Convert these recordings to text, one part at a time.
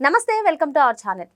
నమస్తే welcome to our channel.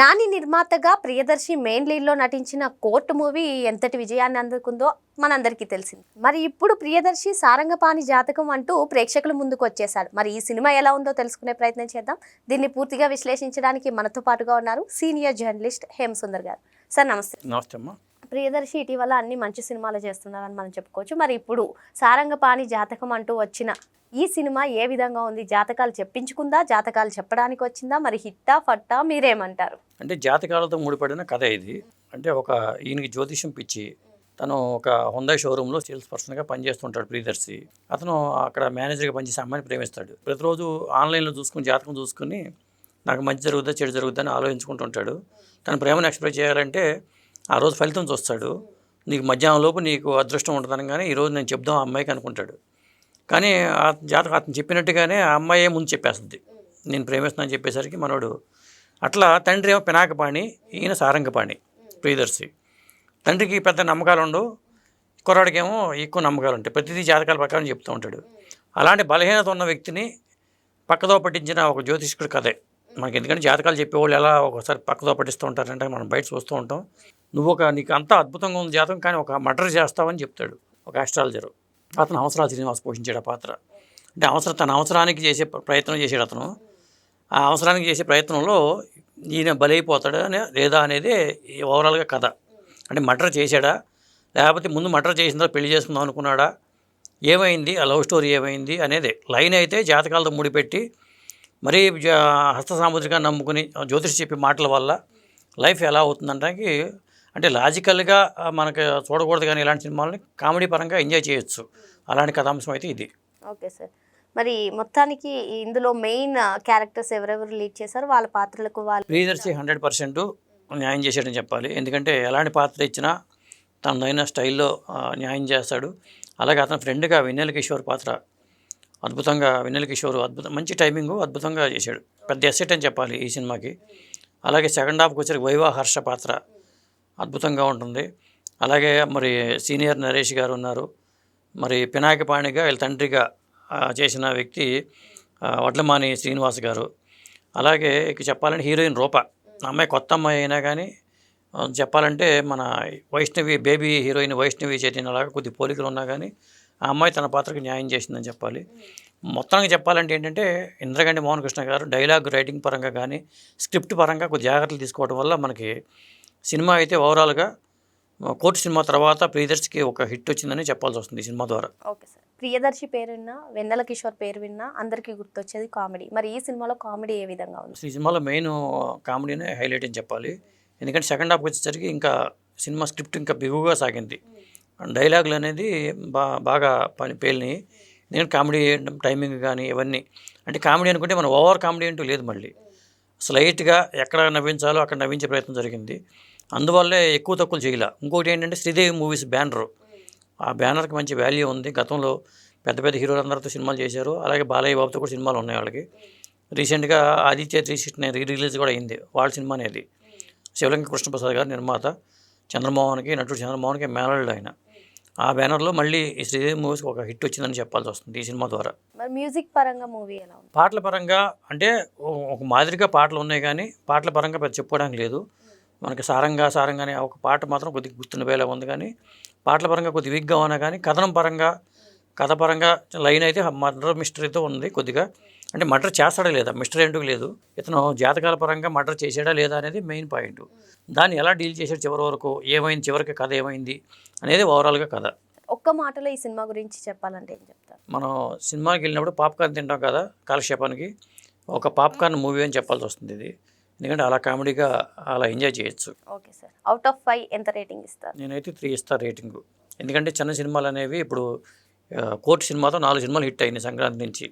Nani నిర్మాతగా Priyadarshi main లీడ్లో నటించిన కోర్టు మూవీ ఎంతటి విజయాన్ని అందుకుందో మనందరికీ తెలిసింది. మరి ఇప్పుడు ప్రియదర్శి సారంగపాణి జాతకం అంటూ ప్రేక్షకుల ముందుకు వచ్చేశాడు మరి ఈ సినిమా ఎలా ఉందో తెలుసుకునే ప్రయత్నం చేద్దాం. దీన్ని పూర్తిగా విశ్లేషించడానికి మనతో పాటుగా ఉన్నారు సీనియర్ జర్నలిస్ట్ హేమ్ సుందర్ గారు. సార్ నమస్తే. నమస్తే అమ్మా. ప్రియదర్శి ఇటీవల అన్ని మంచి సినిమాలు చేస్తున్నారని మనం చెప్పుకోవచ్చు. మరి ఇప్పుడు సారంగపాణి జాతకం అంటూ వచ్చిన ఈ సినిమా ఏ విధంగా ఉంది? జాతకాలు చెప్పించుకుందా? జాతకాలు చెప్పడానికి వచ్చిందా? మరి హిట్టా ఫట్టా మీరేమంటారు? అంటే జాతకాలతో ముడిపడిన కథ ఇది. అంటే ఒక ఈయనకి జ్యోతిషం పిచ్చి. తను ఒక హుందాయ్ షోరూంలో సేల్స్ పర్సన్గా పనిచేస్తుంటాడు ప్రియదర్శి. అతను అక్కడ మేనేజర్గా పనిచేసే అమ్మాయిని ప్రేమిస్తాడు. ప్రతిరోజు ఆన్లైన్లో చూసుకుని జాతకం చూసుకుని నాకు మంచి జరుగుద్దా చెడు జరుగుద్దా అని ఆలోచించుకుంటుంటాడు. తన ప్రేమను ఎక్స్ప్రెస్ చేయాలంటే ఆ రోజు ఫలితం చూస్తాడు. నీకు మధ్యాహ్నం లోపు నీకు అదృష్టం ఉంటుందని కానీ ఈరోజు నేను చెప్దాం ఆ అమ్మాయికి అనుకుంటాడు. కానీ ఆ జాతకం అతను చెప్పినట్టుగానే ఆ అమ్మాయే ముందు చెప్పేస్తుంది. నేను ప్రేమిస్తున్నాను చెప్పేసరికి మనోడు అట్లా తండ్రి ఏమో పినాకపాణి ఈయన సారంగపాణి ప్రియదర్శి. తండ్రికి పెద్ద నమ్మకాలు ఉండవు. కుర్రాడికేమో ఎక్కువ నమ్మకాలు ఉంటాయి. ప్రతిదీ జాతకాల ప్రకారం చెప్తూ ఉంటాడు. అలాంటి బలహీనత ఉన్న వ్యక్తిని పక్కదో పట్టించిన ఒక జ్యోతిష్కుడు కథే. మనకి ఎందుకంటే జాతకాలు చెప్పేవాళ్ళు ఎలా ఒకసారి పక్కతో పట్టిస్తూ ఉంటారంటే మనం బయట చూస్తూ ఉంటాం. నువ్వు ఒక నీకు అంతా అద్భుతంగా ఉంది జాతకం కానీ ఒక మర్డర్ చేస్తావని చెప్తాడు ఒక ఆస్ట్రాలజరు అతను అవసరాలు శ్రీనివాస్ పోషించాడు ఆ పాత్ర. అంటే అవసరం తన అవసరానికి చేసే ప్రయత్నం చేశాడు అతను. ఆ అవసరానికి చేసే ప్రయత్నంలో ఈయన బలైపోతాడా లేదా అనేది ఈ ఓవరాల్గా కథ. అంటే మర్డర్ చేశాడా? లేకపోతే ముందు మర్డర్ చేసిన తర్వాత పెళ్ళి చేసుకుందాం అనుకున్నాడా? ఏమైంది? ఆ లవ్ స్టోరీ ఏమైంది? అనేది. లైన్ అయితే జాతకాలతో ముడిపెట్టి మరీ జా- హస్త సాముద్రిగా నమ్ముకుని జ్యోతిష్ చెప్పే మాటల వల్ల లైఫ్ ఎలా అవుతుందంటానికి అంటే లాజికల్గా మనకు చూడకూడదు కానీ ఇలాంటి సినిమాలని కామెడీ పరంగా ఎంజాయ్ చేయొచ్చు. అలాంటి కథాంశం అయితే ఇది. Okay sir. మరి మొత్తానికి ఇందులో మెయిన్ క్యారెక్టర్స్ ఎవరెవరు లీడ్ చేశారు? వాళ్ళ పాత్రలకు వాళ్ళు ప్రియదర్శి హండ్రెడ్ పర్సెంట్ న్యాయం చేశాడని చెప్పాలి. ఎందుకంటే ఎలాంటి పాత్ర ఇచ్చినా తనదైన స్టైల్లో న్యాయం చేస్తాడు. అలాగే అతని ఫ్రెండ్గా వెన్నెల కిషోర్ పాత్ర అద్భుతంగా వెన్నెల కిషోర్ అద్భుతం మంచి టైమింగ్ అద్భుతంగా చేశాడు. పెద్ద ఎసెట్ అని చెప్పాలి ఈ సినిమాకి. అలాగే సెకండ్ హాఫ్కి వచ్చే వైవా హర్ష పాత్ర అద్భుతంగా ఉంటుంది. అలాగే మరి సీనియర్ నరేష్ గారు ఉన్నారు. మరి పినాకిపాణిగా వీళ్ళ తండ్రిగా చేసిన వ్యక్తి వడ్లమాని శ్రీనివాస్ గారు. అలాగే ఇక చెప్పాలంటే హీరోయిన్ రూప. ఆ అమ్మాయి కొత్త అమ్మాయి అయినా కానీ చెప్పాలంటే మన వైష్ణవి బేబీ హీరోయిన్ వైష్ణవి చైతన్యలాగా కొద్ది పోలికలు ఉన్నా కానీ ఆ అమ్మాయి తన పాత్రకి న్యాయం చేసిందని చెప్పాలి. మొత్తానికి చెప్పాలంటే ఏంటంటే ఇంద్రగండి మోహన్ కృష్ణ గారు డైలాగ్ రైటింగ్ పరంగా కానీ స్క్రిప్ట్ పరంగా కొద్ది జాగ్రత్తలు తీసుకోవడం వల్ల మనకి సినిమా అయితే ఓవరాల్గా కోర్టు సినిమా తర్వాత ప్రియదర్శికి ఒక హిట్ వచ్చిందని చెప్పాల్సి వస్తుంది ఈ సినిమా ద్వారా. Okay sir. ప్రియదర్శి పేరు విన్నా వెన్నెల కిషోర్ పేరు విన్నా అందరికీ గుర్తొచ్చేది కామెడీ. మరి ఈ సినిమాలో కామెడీ ఏ విధంగా ఉంది? ఈ సినిమాలో మెయిన్ కామెడీనే హైలైట్ అని చెప్పాలి. ఎందుకంటే సెకండ్ హాఫ్కి వచ్చేసరికి ఇంకా సినిమా స్క్రిప్ట్ ఇంకా బిగువుగా సాగింది. డైలాగులు అనేది బా బాగా పని పేలినాయి. నేను కామెడీ టైమింగ్ కానీ ఇవన్నీ. అంటే కామెడీ అనుకుంటే మనం ఓవర్ కామెడీ అంటూ లేదు మళ్ళీ. స్లైట్గా ఎక్కడ నవ్వించాలో అక్కడ నవ్వించే ప్రయత్నం జరిగింది. అందువల్లే ఎక్కువ తక్కువ చేయలే. ఇంకోటి ఏంటంటే శ్రీదేవి మూవీస్ బ్యానర్. ఆ బ్యానర్కి మంచి వాల్యూ ఉంది. గతంలో పెద్ద పెద్ద హీరోలందరితో సినిమాలు చేశారు. అలాగే బాలయ్య బాబుతో కూడా సినిమాలు ఉన్నాయి వాళ్ళకి. రీసెంట్గా Aditya three sixty re release కూడా అయింది. వాళ్ళ సినిమా అనేది. శివలింగ కృష్ణప్రసాద్ గారు నిర్మాత. చంద్రమోహన్కి నటుడు చంద్రమోహన్కి మేనల్డ్ ఆయన. ఆ బ్యానర్లో మళ్ళీ ఈ శ్రీదేవి మూవీస్కి ఒక హిట్ వచ్చిందని చెప్పాల్సి వస్తుంది ఈ సినిమా ద్వారా. మరి మ్యూజిక్ పరంగా మూవీ ఎలా ఉంది? పాటల పరంగా అంటే ఒక మాదిరిగా పాటలు ఉన్నాయి కానీ పాటల పరంగా పెద్ద చెప్పుకోవడానికి లేదు. మనకి సారంగా సారంగా అనే ఒక పాట మాత్రం కొద్దిగా గుర్తుండిపోయేలా ఉంది కానీ పాటల పరంగా కొద్ది వీక్గా ఉన్నా కానీ కథనం పరంగా కథ పరంగా లైన్ అయితే మర్డర్ మిస్టరీతో ఉంది కొద్దిగా. అంటే మర్డర్ చేస్తాడా లేదా? మిస్టరీ ఎందుకు లేదు? ఇతను జాతకాల పరంగా మర్డర్ చేసాడా లేదా అనేది మెయిన్ పాయింట్. దాన్ని ఎలా డీల్ చేశాడు చివరి వరకు? ఏమైంది? చివరికి కథ ఏమైంది? అనేది ఓవరాల్గా కథ. ఒక్క మాటలో ఈ సినిమా గురించి చెప్పాలంటే ఏం చెప్తారు? మనం సినిమాకి వెళ్ళినప్పుడు పాప్కార్న్ తింటాం కదా కాలక్షేపానికి. ఒక పాప్కార్న్ మూవీ అని చెప్పాల్సి వస్తుంది ఇది. ఎందుకంటే అలా కామెడీగా అలా ఎంజాయ్ చేయొచ్చు. Okay sir. Out of five ఎంత రేటింగ్ ఇస్తారు? నేనైతే త్రీ ఇస్తా రేటింగ్. ఎందుకంటే చిన్న సినిమాలు అనేవి ఇప్పుడు కోర్టు సినిమాతో నాలుగు సినిమాలు హిట్ అయింది సంక్రాంతి నుంచి.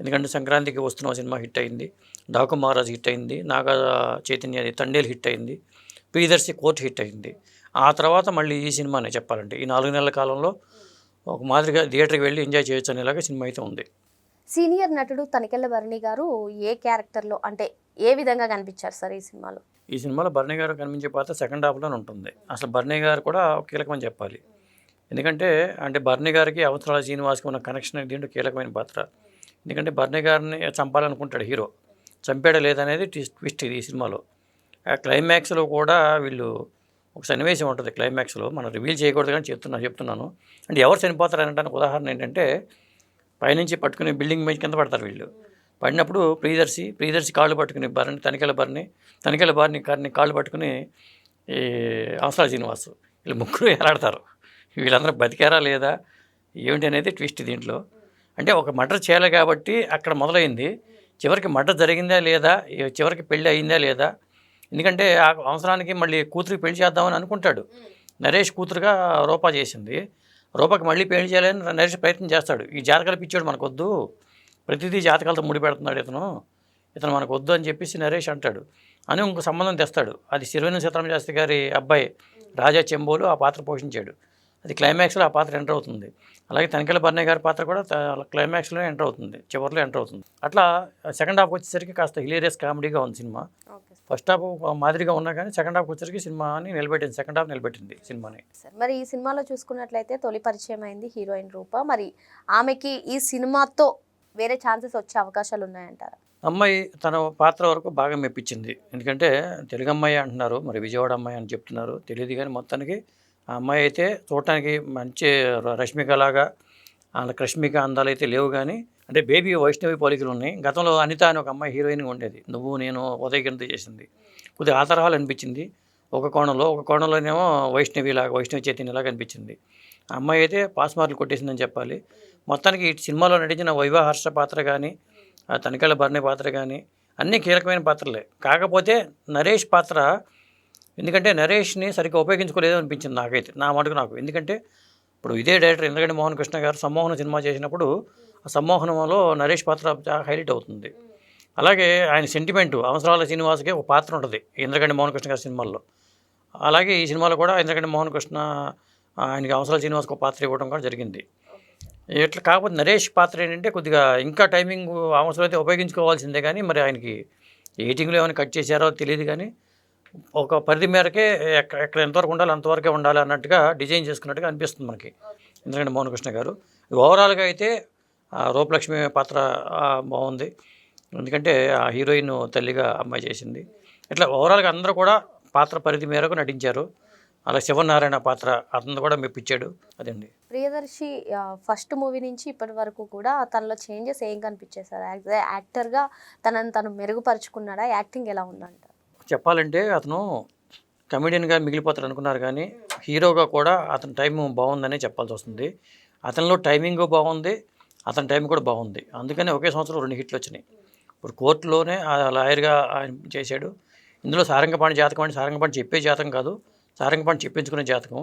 ఎందుకంటే సంక్రాంతికి వస్తున్న సినిమా హిట్ అయింది. డాకు మహారాజ్ హిట్ అయింది. నాగా చైతన్య తండేలు హిట్ అయింది. ప్రియదర్శి కోర్టు హిట్ అయింది. ఆ తర్వాత మళ్ళీ ఈ సినిమానే చెప్పాలంటే. ఈ నాలుగు నెలల కాలంలో ఒక మాదిరిగా థియేటర్కి వెళ్ళి ఎంజాయ్ చేయొచ్చు అనేలాగా సినిమా అయితే ఉంది. సీనియర్ నటుడు తనికెళ్ళ భరణి గారు ఏ క్యారెక్టర్లో అంటే ఏ విధంగా కనిపించారు సార్ ఈ సినిమాలో? ఈ సినిమాలో బర్నీ గారు కనిపించే పాత్ర సెకండ్ హాఫ్లోనే ఉంటుంది. అసలు బర్నీ గారు కూడా కీలకమని చెప్పాలి. ఎందుకంటే అంటే బర్నీ గారికి అవసరాల శ్రీనివాస్కి ఉన్న కనెక్షన్ దీంట్లో కీలకమైన పాత్ర. ఎందుకంటే బర్నీ గారిని చంపాలనుకుంటాడు హీరో. చంపాడా లేదనేది ట్విస్ట్ ఇది ఈ సినిమాలో. ఆ క్లైమాక్స్లో కూడా వీళ్ళు ఒక సన్నివేశం ఉంటుంది క్లైమాక్స్లో. మనం రివీల్ చేయకూడదు కానీ చెప్తున్నా చెప్తున్నాను. అంటే ఎవరు చనిపోతారు అనడానికి ఉదాహరణ ఏంటంటే పైనుంచి పట్టుకుని బిల్డింగ్ మీద కింద పడతారు వీళ్ళు. పడినప్పుడు ప్రియదర్శి ప్రియదర్శి కాళ్ళు పట్టుకుని బర్ని తనికెల బర్ని తనికెల బారిని కారిని కాళ్ళు పట్టుకుని ఈ అవసరాల శ్రీనివాసు. వీళ్ళు ముగ్గురు ఎలాడతారు వీళ్ళందరూ బతికారా లేదా? ఏమిటి అనేది ట్విస్ట్ దీంట్లో. అంటే ఒక మర్డర్ చేయాలి కాబట్టి అక్కడ మొదలైంది. చివరికి మర్డర్ జరిగిందా లేదా? చివరికి పెళ్ళి అయిందా లేదా? ఎందుకంటే ఆ అవసరానికి మళ్ళీ కూతురికి పెళ్ళి చేద్దామని అనుకుంటాడు. నరేష్ కూతురుగా రూపా చేసింది. రూపాకి మళ్ళీ పెళ్ళి చేయాలని నరేష్ ప్రయత్నం చేస్తాడు. ఈ జాతకాలు పిచ్చాడు మనకొద్దు. ప్రతిదీ జాతకాలతో ముడిపెడుతున్నాడు ఇతను. ఇతను మనకు వద్దు అని చెప్పేసి నరేష్ అంటాడు. అని ఇంకో సంబంధం తెస్తాడు. అది సిరివెన్న సీతారామ శాస్త్రి గారి అబ్బాయి రాజా చెంబోలు ఆ పాత్ర పోషించాడు. అది క్లైమాక్స్లో ఆ పాత్ర ఎంటర్ అవుతుంది. అలాగే తనికెల బర్నే గారి పాత్ర కూడా క్లైమాక్స్లో ఎంటర్ అవుతుంది. చివరిలో ఎంటర్ అవుతుంది. అట్లా సెకండ్ హాఫ్ వచ్చేసరికి కాస్త హిలేరియస్ కామెడీగా ఉంది సినిమా. ఫస్ట్ హాఫ్ మాదిరిగా ఉన్నా కానీ సెకండ్ హాఫ్ వచ్చేసరికి సినిమాని నిలబెట్టింది. సెకండ్ హాఫ్ నిలబెట్టింది సినిమాని. సార్ మరి ఈ సినిమాలో చూసుకున్నట్లయితే తొలి పరిచయం అయింది హీరోయిన్ రూప. మరి ఆమెకి ఈ సినిమాతో వేరే ఛాన్సెస్ వచ్చే అవకాశాలు ఉన్నాయంటారా? అమ్మాయి తన పాత్ర వరకు బాగా మెప్పించింది. ఎందుకంటే తెలుగు అమ్మాయి అంటున్నారు. మరి విజయవాడ అమ్మాయి అని చెప్తున్నారు. తెలియదు కానీ మొత్తానికి ఆ అమ్మాయి అయితే చూడటానికి మంచి ర- రష్మికలాగా వాళ్ళ రష్మిక అందాలు అయితే లేవు కానీ అంటే బేబీ వైష్ణవి పోలికలు ఉన్నాయి. గతంలో అనిత అని ఒక అమ్మాయి హీరోయిన్గా ఉండేది. నువ్వు నేను ఉదయగిరితో చేసింది. కొద్దిగా ఆ తరహాలు అనిపించింది. ఒక కోణంలో ఒక కోణంలోనేమో వైష్ణవి లాగా వైష్ణవి చైతన్యలాగా అనిపించింది. ఆ అమ్మాయి అయితే పాస్ మార్కులు కొట్టేసిందని చెప్పాలి. మొత్తానికి ఈ సినిమాలో నటించిన వైవా హర్ష పాత్ర కానీ ఆ భరణి పాత్ర కానీ అన్నీ కీలకమైన పాత్రలే. కాకపోతే నరేష్ పాత్ర ఎందుకంటే నరేష్ని సరిగ్గా ఉపయోగించుకోలేదు అనిపించింది నాకైతే నా మటుకు నాకు. ఎందుకంటే ఇప్పుడు ఇదే డైరెక్టర్ ఎందుకంటే మోహన్ కృష్ణ గారు సమ్మోహన సినిమా చేసినప్పుడు ఆ సమ్మోహనంలో నరేష్ పాత్ర చాలా హైలైట్ అవుతుంది. అలాగే ఆయన సెంటిమెంటు అవసరాల శ్రీనివాస్కి ఒక పాత్ర ఉంటుంది ఇంద్రగండి మోహన్ కృష్ణ గారి సినిమాల్లో. అలాగే ఈ సినిమాలో కూడా ఇంద్రగండి మోహన్ కృష్ణ ఆయనకి అవసరాల శ్రీనివాస్కి ఒక పాత్ర ఇవ్వడం కూడా జరిగింది. ఇట్లా కాకపోతే నరేష్ పాత్ర ఏంటంటే కొద్దిగా ఇంకా టైమింగ్ అవసరం అయితే ఉపయోగించుకోవాల్సిందే కానీ మరి ఆయనకి ఎయిటింగ్లో ఏమైనా కట్ చేశారో తెలియదు కానీ ఒక పరిధి మేరకే ఎక్కడ ఎక్కడ ఎంతవరకు ఉండాలి అంతవరకే ఉండాలి అన్నట్టుగా డిజైన్ చేసుకున్నట్టుగా అనిపిస్తుంది మనకి. ఎందుకంటే మోహన్ కృష్ణ గారు. ఓవరాల్గా అయితే రూపలక్ష్మి పాత్ర బాగుంది. ఎందుకంటే ఆ హీరోయిన్ తల్లిగా అమ్మాయి చేసింది. ఇట్లా ఓవరాల్గా అందరూ కూడా పాత్ర పరిధి మేరకు నటించారు. అలా శివనారాయణ పాత్ర అతను కూడా మెప్పించాడు. అదండి. ప్రియదర్శి ఫస్ట్ మూవీ నుంచి ఇప్పటి వరకు కూడా తనలో చేంజెస్ ఏం కనిపించాయి సార్? యాజ్ యాక్టర్గా తనని తను మెరుగుపరుచుకున్నాడా? యాక్టింగ్ ఎలా ఉందంట? చెప్పాలంటే అతను కమెడియన్గా మిగిలిపోతాడు అనుకున్నారు కానీ హీరోగా కూడా అతని టైం బాగుందనే చెప్పాల్సి వస్తుంది. అతనిలో టైమింగ్ బాగుంది అతని టైం కూడా బాగుంది. అందుకని ఒకే సంవత్సరం రెండు హిట్లు వచ్చినాయి. ఇప్పుడు కోర్టులోనే ఆ లాయర్గా ఆయన చేశాడు. ఇందులో సారంగపాణి జాతకం అంటే సారంగపాణి చెప్పే జాతకం కాదు సారంగపాణి చెప్పించుకునే జాతకం.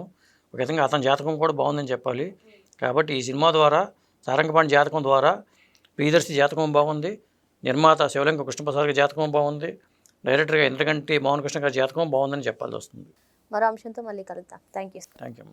ఒక విధంగా అతని జాతకం కూడా బాగుందని చెప్పాలి. కాబట్టి ఈ సినిమా ద్వారా సారంగపాణి జాతకం ద్వారా ప్రియదర్శి జాతకం బాగుంది నిర్మాత శివలింగ కృష్ణప్రసాద్ జాతకం బాగుంది డైరెక్టర్గా ఇంద్రగంటి మోహన్ కృష్ణ గారి జాతకం బాగుందని చెప్పాల్సి వస్తుంది. మరో అంశంతో మళ్ళీ కలుద్దాం. Thank you thank you